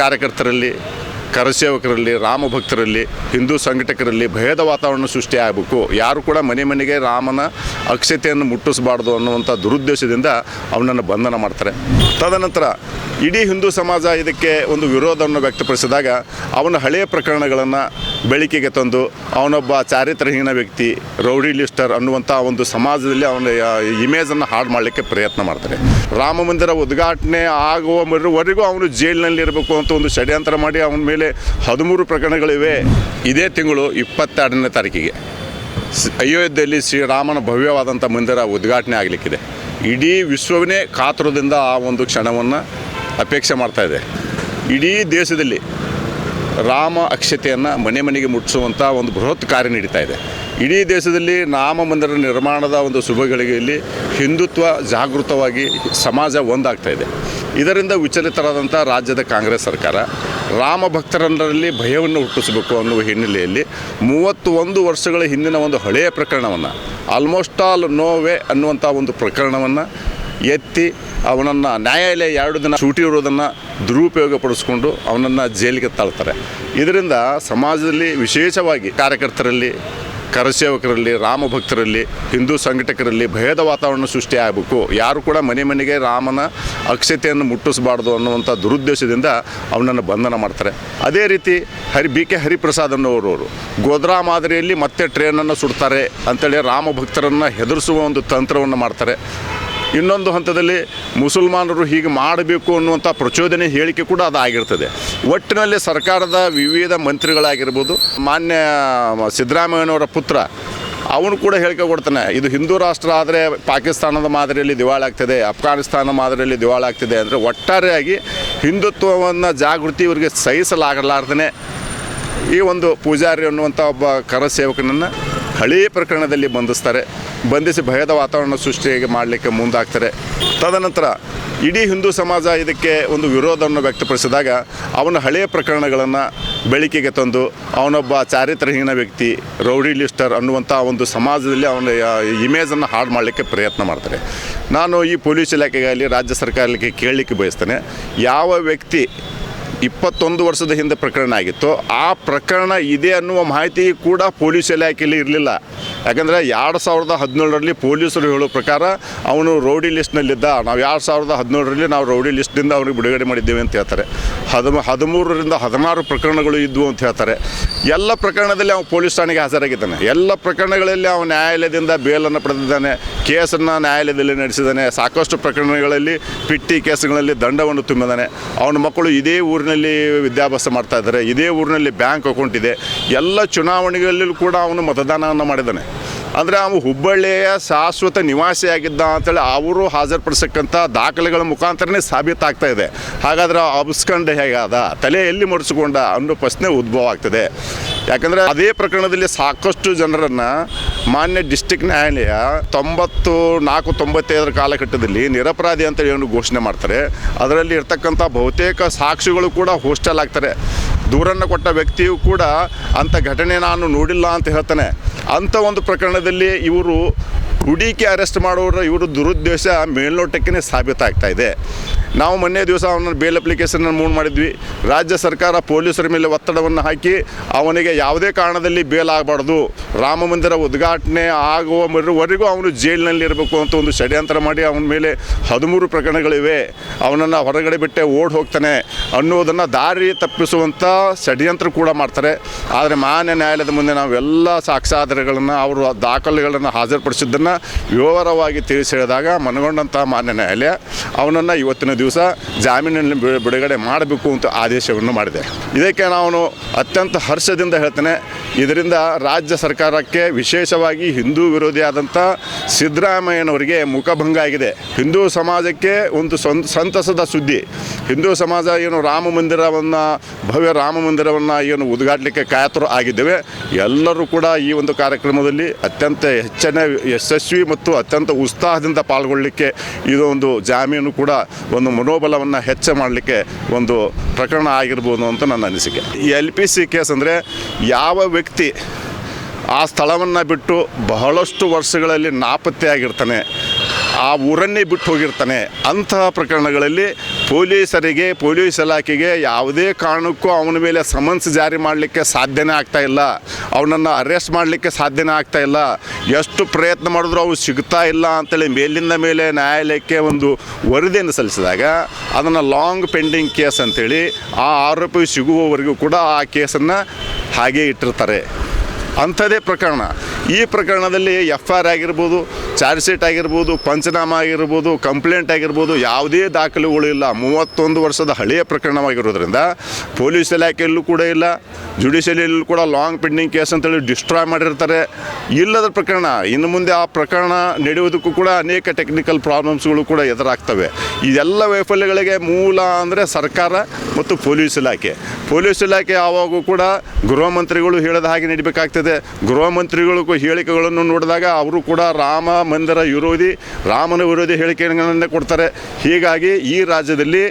ಕಾರ್ಯಕರ್ತರಲ್ಲಿ, ಕರಸೇವಕರಲ್ಲಿ, ರಾಮಭಕ್ತರಲ್ಲಿ, ಹಿಂದೂ ಸಂಘಟಕರಲ್ಲಿ ಭಯದ ವಾತಾವರಣ ಸೃಷ್ಟಿ ಆಗಬೇಕು. ಯಾರು ಕೂಡ ಮನೆ ಮನೆಗೆ ರಾಮನ ಅಕ್ಷತೆಯನ್ನು ಮುಟ್ಟಿಸಬಾರ್ದು ಅನ್ನುವಂಥ ದುರುದ್ದೇಶದಿಂದ ಅವನನ್ನು ಬಂಧನ ಮಾಡ್ತಾರೆ. ತದನಂತರ ಇಡೀ ಹಿಂದೂ ಸಮಾಜ ಇದಕ್ಕೆ ಒಂದು ವಿರೋಧವನ್ನು ವ್ಯಕ್ತಪಡಿಸಿದಾಗ ಅವನ ಹಳೆಯ ಪ್ರಕರಣಗಳನ್ನು ಬೆಳಕಿಗೆ ತಂದು ಅವನೊಬ್ಬ ಚಾರಿತ್ರಹೀನ ವ್ಯಕ್ತಿ, ರೌಡಿ ಲಿಸ್ಟರ್ ಅನ್ನುವಂಥ ಒಂದು ಸಮಾಜದಲ್ಲಿ ಅವನ ಇಮೇಜನ್ನು ಹಾಳು ಮಾಡಲಿಕ್ಕೆ ಪ್ರಯತ್ನ ಮಾಡ್ತಾರೆ. ರಾಮ ಮಂದಿರ ಉದ್ಘಾಟನೆ ಆಗುವವರೆಗೂ ಅವನು ಜೈಲಿನಲ್ಲಿ ಇರಬೇಕು ಅಂತ ಒಂದು ಷಡ್ಯಂತ್ರ ಮಾಡಿ ಅವನ ಮೇಲೆ ಹದಿಮೂರು ಪ್ರಕರಣಗಳಿವೆ. ಇದೇ ತಿಂಗಳು ಇಪ್ಪತ್ತೆರಡನೇ ತಾರೀಕಿಗೆ. ಅಯೋಧ್ಯೆಯಲ್ಲಿ ಶ್ರೀರಾಮನ ಭವ್ಯವಾದಂಥ ಮಂದಿರ ಉದ್ಘಾಟನೆ ಆಗಲಿಕ್ಕಿದೆ. ಇಡೀ ವಿಶ್ವವನ್ನೇ ಕಾತುರದಿಂದ ಆ ಒಂದು ಕ್ಷಣವನ್ನು ಅಪೇಕ್ಷೆ ಮಾಡ್ತಾ ಇದೆ. ಇಡೀ ದೇಶದಲ್ಲಿ ರಾಮ ಅಕ್ಷತೆಯನ್ನು ಮನೆ ಮನೆಗೆ ಮುಟ್ಟಿಸುವಂಥ ಒಂದು ಬೃಹತ್ ಕಾರ್ಯ ನಡೀತಾ ಇದೆ. ಇಡೀ ದೇಶದಲ್ಲಿ ರಾಮ ಮಂದಿರ ನಿರ್ಮಾಣದ ಒಂದು ಶುಭಗಳಿಗೆಯಲ್ಲಿ ಹಿಂದುತ್ವ ಜಾಗೃತವಾಗಿ ಸಮಾಜ ಒಂದಾಗ್ತಾ ಇದೆ. ಇದರಿಂದ ವಿಚಲಿತರಾದಂಥ ರಾಜ್ಯದ ಕಾಂಗ್ರೆಸ್ ಸರ್ಕಾರ ರಾಮ ಭಕ್ತರಲ್ಲಿ ಭಯವನ್ನು ಹುಟ್ಟಿಸಬೇಕು ಅನ್ನುವ ಹಿನ್ನೆಲೆಯಲ್ಲಿ ಮೂವತ್ತೊಂದು ವರ್ಷಗಳ ಹಿಂದಿನ ಒಂದು ಹಳೆಯ ಪ್ರಕರಣವನ್ನು ಆಲ್ಮೋಸ್ಟ್ ಆಲ್ ನೋವೆ ಅನ್ನುವಂಥ ಒಂದು ಪ್ರಕರಣವನ್ನು ಎತ್ತಿ ಅವನನ್ನು ನ್ಯಾಯಾಲಯ ಎರಡು ದಿನ ಸೂಟಿ ಇರೋದನ್ನು ದುರುಪಯೋಗ ಪಡಿಸ್ಕೊಂಡು ಅವನನ್ನು ಜೈಲಿಗೆ ತಳ್ತಾರೆ. ಇದರಿಂದ ಸಮಾಜದಲ್ಲಿ ವಿಶೇಷವಾಗಿ ಕಾರ್ಯಕರ್ತರಲ್ಲಿ, ಕರಸೇವಕರಲ್ಲಿ, ರಾಮಭಕ್ತರಲ್ಲಿ, ಹಿಂದೂ ಸಂಘಟಕರಲ್ಲಿ ಭಯದ ವಾತಾವರಣ ಸೃಷ್ಟಿ ಆಗಬೇಕು. ಯಾರು ಕೂಡ ಮನೆ ಮನೆಗೆ ರಾಮನ ಅಕ್ಷತೆಯನ್ನು ಮುಟ್ಟಿಸಬಾರ್ದು ಅನ್ನುವಂಥ ದುರುದ್ದೇಶದಿಂದ ಅವನನ್ನು ಬಂಧನ ಮಾಡ್ತಾರೆ. ಅದೇ ರೀತಿ ಹರಿ, ಬಿ ಕೆ ಹರಿಪ್ರಸಾದ್ ಅನ್ನೋರವರು ಗೋದ್ರಾ ಮಾದರಿಯಲ್ಲಿ ಮತ್ತೆ ಟ್ರೇನನ್ನು ಸುಡ್ತಾರೆ ಅಂತೇಳಿ ರಾಮ ಭಕ್ತರನ್ನು ಹೆದರಿಸುವ ಒಂದು ತಂತ್ರವನ್ನು ಮಾಡ್ತಾರೆ. ಇನ್ನೊಂದು ಹಂತದಲ್ಲಿ ಮುಸಲ್ಮಾನರು ಹೀಗೆ ಮಾಡಬೇಕು ಅನ್ನುವಂಥ ಪ್ರಚೋದನೆ ಹೇಳಿಕೆ ಕೂಡ ಅದು ಆಗಿರ್ತದೆ ಒಟ್ಟಿನಲ್ಲಿ ಸರ್ಕಾರದ ವಿವಿಧ ಮಂತ್ರಿಗಳಾಗಿರ್ಬೋದು, ಮಾನ್ಯ ಸಿದ್ದರಾಮಯ್ಯನವರ ಪುತ್ರ, ಅವನು ಕೂಡ ಹೇಳಿಕೆ ಕೊಡ್ತಾನೆ, ಇದು ಹಿಂದೂ ರಾಷ್ಟ್ರ ಆದರೆ ಪಾಕಿಸ್ತಾನದ ಮಾದರಿಯಲ್ಲಿ ದಿವಾಳಿ ಆಗ್ತದೆ ಅಫ್ಘಾನಿಸ್ತಾನ ಮಾದರಿಯಲ್ಲಿ ದಿವಾಳಿ ಆಗ್ತಿದೆ ಅಂದರೆ ಒಟ್ಟಾರೆಯಾಗಿ ಹಿಂದುತ್ವವನ್ನು ಜಾಗೃತಿ ಇವರಿಗೆ ಸಹಿಸಲಾಗಲಾರ್ದೇ ಈ ಒಂದು ಪೂಜಾರಿ ಅನ್ನುವಂಥ ಒಬ್ಬ ಕರಸೇವಕನನ್ನು ಹಳೆಯ ಪ್ರಕರಣದಲ್ಲಿ ಬಂಧಿಸ್ತಾರೆ, ಬಂಧಿಸಿ ಭಯದ ವಾತಾವರಣ ಸೃಷ್ಟಿಗೆ ಮಾಡಲಿಕ್ಕೆ ಮುಂದಾಗ್ತಾರೆ. ತದನಂತರ ಇಡೀ ಹಿಂದೂ ಸಮಾಜ ಇದಕ್ಕೆ ಒಂದು ವಿರೋಧವನ್ನು ವ್ಯಕ್ತಪಡಿಸಿದಾಗ ಅವನ ಹಳೆಯ ಪ್ರಕರಣಗಳನ್ನು ಬೆಳಕಿಗೆ ತಂದು ಅವನೊಬ್ಬ ಚಾರಿತ್ರಹೀನ ವ್ಯಕ್ತಿ, ರೌಡಿ ಲಿಸ್ಟರ್ ಅನ್ನುವಂಥ ಒಂದು ಸಮಾಜದಲ್ಲಿ ಅವನ ಇಮೇಜನ್ನು ಹಾಳು ಮಾಡಲಿಕ್ಕೆ ಪ್ರಯತ್ನ ಮಾಡ್ತಾರೆ. ನಾನು ಈ ಪೊಲೀಸ್ ಇಲಾಖೆಗಾಗಲಿ, ರಾಜ್ಯ ಸರ್ಕಾರಕ್ಕೆ ಕೇಳಲಿಕ್ಕೆ ಬಯಸ್ತೇನೆ, ಯಾವ ವ್ಯಕ್ತಿ ಇಪ್ಪತ್ತೊಂದು ವರ್ಷದ ಹಿಂದೆ ಪ್ರಕರಣ ಆಗಿತ್ತು. ಆ ಪ್ರಕರಣ ಇದೆ ಅನ್ನುವ ಮಾಹಿತಿ ಕೂಡ ಪೊಲೀಸ್ ಇಲಾಖೆಯಲ್ಲಿ ಇರಲಿಲ್ಲ. ಯಾಕಂದರೆ ಎರಡು ಸಾವಿರದ ಹದಿನೇಳರಲ್ಲಿ ಪೊಲೀಸರು ಹೇಳೋ ಪ್ರಕಾರ ಅವನು ರೌಡಿ ಲಿಸ್ಟ್ನಲ್ಲಿದ್ದ ನಾವು ಎರಡು ಸಾವಿರದ ಹದಿನೇಳರಲ್ಲಿ ನಾವು ರೌಡಿ ಲಿಸ್ಟ್ನಿಂದ ಅವ್ರಿಗೆ ಬಿಡುಗಡೆ ಮಾಡಿದ್ದೇವೆ ಅಂತ ಹೇಳ್ತಾರೆ. ಹದಿಮ ಹದಿಮೂರರಿಂದ ಹದಿನಾರು ಪ್ರಕರಣಗಳು ಇದ್ವು ಅಂತ ಹೇಳ್ತಾರೆ. ಎಲ್ಲ ಪ್ರಕರಣದಲ್ಲಿ ಅವನು ಪೊಲೀಸ್ ಠಾಣೆಗೆ ಹಾಜರಾಗಿದ್ದಾನೆ. ಎಲ್ಲ ಪ್ರಕರಣಗಳಲ್ಲಿ ಅವನು ನ್ಯಾಯಾಲಯದಿಂದ ಬೇಲನ್ನು ಪಡೆದಿದ್ದಾನೆ. ಕೇಸನ್ನು ನ್ಯಾಯಾಲಯದಲ್ಲಿ ನಡೆಸಿದ್ದಾನೆ. ಸಾಕಷ್ಟು ಪ್ರಕರಣಗಳಲ್ಲಿ ಪಿಟ್ಟಿ ಕೇಸುಗಳಲ್ಲಿ ದಂಡವನ್ನು ತುಂಬಿದ್ದಾನೆ. ಅವನ ಮಕ್ಕಳು ಇದೇ ಊರಿನಲ್ಲಿ ವಿದ್ಯಾಭ್ಯಾಸ ಮಾಡ್ತಾ ಇದ್ದಾರೆ. ಇದೇ ಊರಿನಲ್ಲಿ ಬ್ಯಾಂಕ್ ಅಕೌಂಟ್ ಇದೆ. ಎಲ್ಲ ಚುನಾವಣೆಗಳಲ್ಲೂ ಕೂಡ ಅವನು ಮತದಾನವನ್ನು ಮಾಡಿದ್ದಾನೆ. ಅಂದರೆ ಅವನು ಹುಬ್ಬಳ್ಳಿಯ ಶಾಶ್ವತ ನಿವಾಸಿಯಾಗಿದ್ದ ಅಂತೇಳಿ ಅವರು ಹಾಜರುಪಡಿಸಕ್ಕಂಥ ದಾಖಲೆಗಳ ಮುಖಾಂತರನೇ ಸಾಬೀತಾಗ್ತಾ ಇದೆ. ಹಾಗಾದ್ರೆ ಅಬ್ಸ್ಕಂಡ್ ಹೇಗಾದ? ತಲೆ ಎಲ್ಲಿ ಮಡಿಸ್ಕೊಂಡ ಅನ್ನೋ ಪ್ರಶ್ನೆ ಉದ್ಭವ ಆಗ್ತದೆ. ಯಾಕಂದರೆ ಅದೇ ಪ್ರಕರಣದಲ್ಲಿ ಸಾಕಷ್ಟು ಜನರನ್ನು ಮಾನ್ಯ ಡಿಸ್ಟಿಕ್ ನ್ಯಾಯಾಲಯ ತೊಂಬತ್ತು ನಾಲ್ಕು ತೊಂಬತ್ತೈದರ ಕಾಲಘಟ್ಟದಲ್ಲಿ ನಿರಪರಾಧಿ ಅಂತೇಳಿ ಏನು ಘೋಷಣೆ ಮಾಡ್ತಾರೆ. ಅದರಲ್ಲಿ ಇರ್ತಕ್ಕಂಥ ಬಹುತೇಕ ಸಾಕ್ಷಿಗಳು ಕೂಡ ಹೋಸ್ಟೆಲ್ ಆಗ್ತಾರೆ. ದೂರನ್ನು ಕೊಟ್ಟ ವ್ಯಕ್ತಿಯು ಕೂಡ ಅಂಥ ಘಟನೆ ನಾನು ನೋಡಿಲ್ಲ ಅಂತ ಹೇಳ್ತಾನೆ. ಅಂಥ ಒಂದು ಪ್ರಕರಣದಲ್ಲಿ ಇವರು ಹುಡುಕಿ ಅರೆಸ್ಟ್ ಮಾಡೋರ ಇವರು ದುರುದ್ದೇಶ ಮೇಲ್ನೋಟಕ್ಕೇ ಸಾಬೀತಾಗ್ತಾ ಇದೆ. ನಾವು ಮೊನ್ನೆ ದಿವಸ ಅವನ ಬೇಲ್ ಅಪ್ಲಿಕೇಶನ್ ಮೂವ್ ಮಾಡಿದ್ವಿ. ರಾಜ್ಯ ಸರ್ಕಾರ ಪೊಲೀಸರ ಮೇಲೆ ಒತ್ತಡವನ್ನು ಹಾಕಿ ಅವನಿಗೆ ಯಾವುದೇ ಕಾರಣದಲ್ಲಿ ಬೇಲ್ ಆಗಬಾರ್ದು. ರಾಮ ಮಂದಿರ ಉದ್ಘಾಟನೆ ಆಗುವವರೆಗೂ ಅವನು ಜೈಲಿನಲ್ಲಿ ಇರಬೇಕು ಅಂತ ಒಂದು ಷಡ್ಯಂತ್ರ ಮಾಡಿ ಅವನ ಮೇಲೆ ಹದಿಮೂರು ಪ್ರಕರಣಗಳಿವೆ. ಅವನನ್ನು ಹೊರಗಡೆ ಬಿಟ್ಟೆ ಓಡ್ ಹೋಗ್ತಾನೆ ಅನ್ನೋದನ್ನು ದಾರಿ ತಪ್ಪಿಸುವಂಥ ಷಡ್ಯಂತ್ರ ಕೂಡ ಮಾಡ್ತಾರೆ. ಆದರೆ ಮಾನ್ಯ ನ್ಯಾಯಾಲಯದ ಮುಂದೆ ನಾವೆಲ್ಲ ಸಾಕ್ಷಾಧಾರಗಳನ್ನು ಅವರು ದಾಖಲೆಗಳನ್ನು ಹಾಜರುಪಡಿಸಿದ್ದನ್ನು ವಿವರವಾಗಿ ತಿಳಿಸಿ ಹೇಳಿದಾಗ ಮನಗೊಂಡಂಥ ಮಾನ್ಯ ನ್ಯಾಯಾಲಯ ಅವನನ್ನು ಇವತ್ತಿನ ದಿವಸ ಜಾಮೀನಿನಲ್ಲಿ ಬಿಡುಗಡೆ ಮಾಡಬೇಕು ಅಂತ ಆದೇಶವನ್ನು ಮಾಡಿದೆ. ಇದಕ್ಕೆ ನಾನು ಅತ್ಯಂತ ಹರ್ಷದಿಂದ ಹೇಳ್ತೇನೆ. ಇದರಿಂದ ರಾಜ್ಯ ಸರ್ಕಾರಕ್ಕೆ ವಿಶೇಷವಾಗಿ ಹಿಂದೂ ವಿರೋಧಿಯಾದಂಥ ಸಿದ್ದರಾಮಯ್ಯನವರಿಗೆ ಮುಖಭಂಗ ಆಗಿದೆ. ಹಿಂದೂ ಸಮಾಜಕ್ಕೆ ಒಂದು ಸಂತಸದ ಸುದ್ದಿ. ಹಿಂದೂ ಸಮಾಜ ಏನು ರಾಮ ಮಂದಿರವನ್ನು, ಭವ್ಯ ರಾಮ ಮಂದಿರವನ್ನು ಏನು ಉದ್ಘಾಟಲಿಕ್ಕೆ ಕಾಯತರು ಆಗಿದ್ದೇವೆ. ಎಲ್ಲರೂ ಕೂಡ ಈ ಒಂದು ಕಾರ್ಯಕ್ರಮದಲ್ಲಿ ಅತ್ಯಂತ ಹೆಚ್ಚಿನ, ಯಶಸ್ವಿ ಮತ್ತು ಅತ್ಯಂತ ಉತ್ಸಾಹದಿಂದ ಪಾಲ್ಗೊಳ್ಳಲಿಕ್ಕೆ ಇದೊಂದು ಜಾಮೀನು ಕೂಡ ಒಂದು ಮನೋಬಲವನ್ನು ಹೆಚ್ಚು ಮಾಡಲಿಕ್ಕೆ ಒಂದು ಪ್ರಕರಣ ಆಗಿರ್ಬೋದು ಅಂತ ನನ್ನ ಅನಿಸಿಕೆ. ಎಲ್ ಪಿ ಸಿ ಕೇಸ್ ಅಂದರೆ ಯಾವ ವ್ಯಕ್ತಿ ಆ ಸ್ಥಳವನ್ನು ಬಿಟ್ಟು ಬಹಳಷ್ಟು ವರ್ಷಗಳಲ್ಲಿ ನಾಪತ್ತೆಯಾಗಿರ್ತಾನೆ, ಆ ಊರನ್ನೇ ಬಿಟ್ಟು ಹೋಗಿರ್ತಾನೆ, ಅಂತಹ ಪ್ರಕರಣಗಳಲ್ಲಿ ಪೊಲೀಸರಿಗೆ, ಪೊಲೀಸ್ ಇಲಾಖೆಗೆ ಯಾವುದೇ ಕಾರಣಕ್ಕೂ ಅವನ ಮೇಲೆ ಸಮನ್ಸ್ ಜಾರಿ ಮಾಡಲಿಕ್ಕೆ ಸಾಧ್ಯನೇ ಆಗ್ತಾ ಇಲ್ಲ. ಅವನನ್ನು ಅರೆಸ್ಟ್ ಮಾಡಲಿಕ್ಕೆ ಸಾಧ್ಯನೇ ಆಗ್ತಾ ಇಲ್ಲ. ಎಷ್ಟು ಪ್ರಯತ್ನ ಮಾಡಿದ್ರು ಅವು ಸಿಗ್ತಾ ಇಲ್ಲ ಅಂತೇಳಿ ಮೇಲಿಂದ ಮೇಲೆ ನ್ಯಾಯಾಲಯಕ್ಕೆ ಒಂದು ವರದಿಯನ್ನು ಸಲ್ಲಿಸಿದಾಗ ಅದನ್ನು ಲಾಂಗ್ ಪೆಂಡಿಂಗ್ ಕೇಸ್ ಅಂತೇಳಿ ಆ ಆರೋಪಿ ಸಿಗುವವರೆಗೂ ಕೂಡ ಆ ಕೇಸನ್ನು ಹಾಗೇ ಇಟ್ಟಿರ್ತಾರೆ. ಅಂಥದ್ದೇ ಪ್ರಕರಣ. ಈ ಪ್ರಕರಣದಲ್ಲಿ ಎಫ್ ಆರ್ ಆಗಿರ್ಬೋದು ಚಾರ್ಜ್ ಶೀಟ್ ಆಗಿರ್ಬೋದು, ಪಂಚನಾಮ ಆಗಿರ್ಬೋದು, ಕಂಪ್ಲೇಂಟ್ ಆಗಿರ್ಬೋದು, ಯಾವುದೇ ದಾಖಲೆಗಳು ಇಲ್ಲ. ಮೂವತ್ತೊಂದು ವರ್ಷದ ಹಳೆಯ ಪ್ರಕರಣವಾಗಿರೋದ್ರಿಂದ ಪೊಲೀಸ್ ಇಲಾಖೆಯಲ್ಲೂ ಕೂಡ ಇಲ್ಲ. ಜುಡಿಷಿಯಲಿಯಲ್ಲೂ ಕೂಡ ಲಾಂಗ್ ಪೆಂಡಿಂಗ್ ಕೇಸ್ ಅಂತೇಳಿ ಡಿಸ್ಟ್ರಾಯ್ ಮಾಡಿರ್ತಾರೆ. ಇಲ್ಲದ ಪ್ರಕರಣ, ಇನ್ನು ಮುಂದೆ ಆ ಪ್ರಕರಣ ನಡೆಯುವುದಕ್ಕೂ ಕೂಡ ಅನೇಕ ಟೆಕ್ನಿಕಲ್ ಪ್ರಾಬ್ಲಮ್ಸ್ಗಳು ಕೂಡ ಎದುರಾಗ್ತವೆ. ಇದೆಲ್ಲ ವೈಫಲ್ಯಗಳಿಗೆ ಮೂಲ ಅಂದರೆ ಸರ್ಕಾರ ಮತ್ತು ಪೊಲೀಸ್ ಇಲಾಖೆ. ಪೊಲೀಸ್ ಇಲಾಖೆ ಯಾವಾಗೂ ಕೂಡ ಗೃಹ ಮಂತ್ರಿಗಳು ಹೇಳಿದ ಹಾಗೆ ನಡಿಬೇಕಾಗ್ತದೆ. ಗೃಹ ಮಂತ್ರಿಗಳಿಗೂ ಹೇಳಿಕೆಗಳನ್ನು ನೋಡಿದಾಗ ಅವರು ಕೂಡ ರಾಮ ಮಂದಿರ ವಿರೋಧಿ, ರಾಮನ ವಿರೋಧಿ ಹೇಳಿಕೆಗಳನ್ನೇ ಕೊಡ್ತಾರೆ. ಹೀಗಾಗಿ ಈ ರಾಜ್ಯದಲ್ಲಿ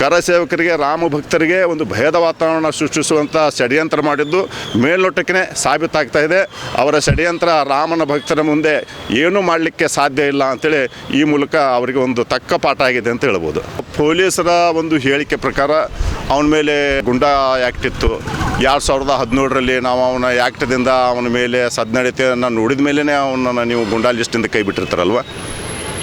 ಕರಸೇವಕರಿಗೆ ರಾಮ ಭಕ್ತರಿಗೆ ಒಂದು ಭಯದ ವಾತಾವರಣ ಸೃಷ್ಟಿಸುವಂಥ ಷಡ್ಯಂತ್ರ ಮಾಡಿದ್ದು ಮೇಲ್ನೋಟಕ್ಕೆ ಸಾಬೀತಾಗ್ತಾ ಇದೆ. ಅವರ ಷಡ್ಯಂತ್ರ ರಾಮನ ಭಕ್ತರ ಮುಂದೆ ಏನೂ ಮಾಡಲಿಕ್ಕೆ ಸಾಧ್ಯ ಇಲ್ಲ ಅಂತೇಳಿ ಈ ಮೂಲಕ ಅವರಿಗೆ ಒಂದು ತಕ್ಕ ಪಾಠ ಆಗಿದೆ ಅಂತ ಹೇಳ್ಬೋದು. ಪೊಲೀಸರ ಒಂದು ಹೇಳಿಕೆ ಪ್ರಕಾರ ಅವನ ಮೇಲೆ ಗುಂಡಾ ಆ್ಯಕ್ಟ್ ಇತ್ತು. ಎರಡು ಸಾವಿರದ ಹದಿನೇಳರಲ್ಲಿ ನಾವು ಅವನ ಆ್ಯಕ್ಟ್ದಿಂದ ಅವನ ಮೇಲೆ ಸದ್ನಡತೆಯನ್ನು ನೋಡಿದ ಮೇಲೇ ಅವನನ್ನು ನೀವು ಗುಂಡಾ ಲಿಸ್ಟಿಂದ ಕೈ ಬಿಟ್ಟಿರ್ತಾರಲ್ವ?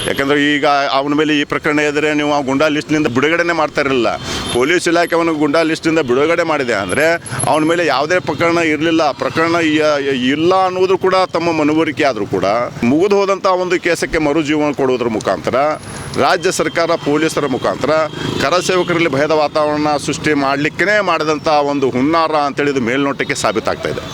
ಯಾಕಂದರೆ ಈಗ ಅವನ ಮೇಲೆ ಈ ಪ್ರಕರಣ ಇದ್ದರೆ ನೀವು ಆ ಗುಂಡಾ ಲಿಸ್ಟ್ನಿಂದ ಬಿಡುಗಡೆನೇ ಮಾಡ್ತಾ ಇರಲಿಲ್ಲ. ಪೊಲೀಸ್ ಇಲಾಖೆ ಅವನು ಗುಂಡಾ ಲಿಸ್ಟಿಂದ ಬಿಡುಗಡೆ ಮಾಡಿದೆ ಅಂದರೆ ಅವನ ಮೇಲೆ ಯಾವುದೇ ಪ್ರಕರಣ ಇರಲಿಲ್ಲ. ಪ್ರಕರಣ ಇಲ್ಲ ಅನ್ನೋದು ಕೂಡ ತಮ್ಮ ಮನವರಿಕೆ ಆದರೂ ಕೂಡ ಮುಗಿದು ಹೋದಂಥ ಒಂದು ಕೇಸಕ್ಕೆ ಮರುಜೀವನ ಕೊಡುವುದರ ಮುಖಾಂತರ, ರಾಜ್ಯ ಸರ್ಕಾರ ಪೊಲೀಸರ ಮುಖಾಂತರ ಕರಸೇವಕರಲ್ಲಿ ಭಯದ ವಾತಾವರಣ ಸೃಷ್ಟಿ ಮಾಡಲಿಕ್ಕೇ ಮಾಡಿದಂಥ ಒಂದು ಹುನ್ನಾರ ಇದು ಮೇಲ್ನೋಟಕ್ಕೆ ಸಾಬೀತಾಗ್ತಾ ಇದೆ.